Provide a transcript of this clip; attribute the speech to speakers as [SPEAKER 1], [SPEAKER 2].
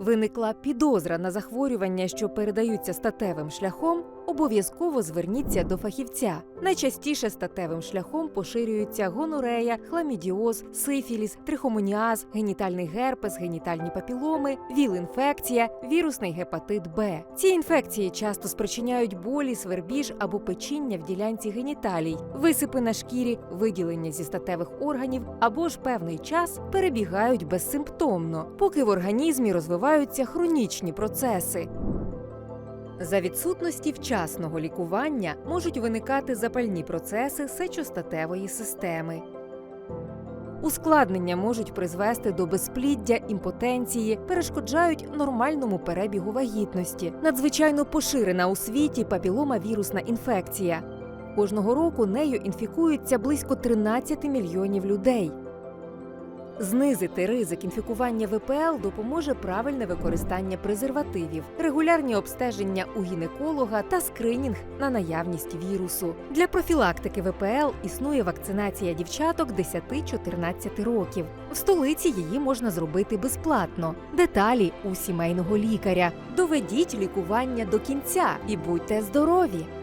[SPEAKER 1] виникла підозра на захворювання, що передаються статевим шляхом, обов'язково зверніться до фахівця. Найчастіше статевим шляхом поширюються гонорея, хламідіоз, сифіліс, трихомоніаз, генітальний герпес, генітальні папіломи, віл-інфекція, вірусний гепатит Б. Ці інфекції часто спричиняють болі, свербіж або печіння в ділянці геніталій, висипи на шкірі, виділення зі статевих органів або ж певний час перебігають безсимптомно, поки в організмі розвиваються хронічні процеси. За відсутності вчасного лікування можуть виникати запальні процеси сечостатевої системи. Ускладнення можуть призвести до безпліддя, імпотенції, перешкоджають нормальному перебігу вагітності. Надзвичайно поширена у світі папіломавірусна інфекція. Кожного року нею інфікуються близько 13 мільйонів людей. Знизити ризик інфікування ВПЛ допоможе правильне використання презервативів, регулярні обстеження у гінеколога та скринінг на наявність вірусу. Для профілактики ВПЛ існує вакцинація дівчаток 10-14 років. В столиці її можна зробити безплатно. Деталі у сімейного лікаря. Доведіть лікування до кінця і будьте здорові!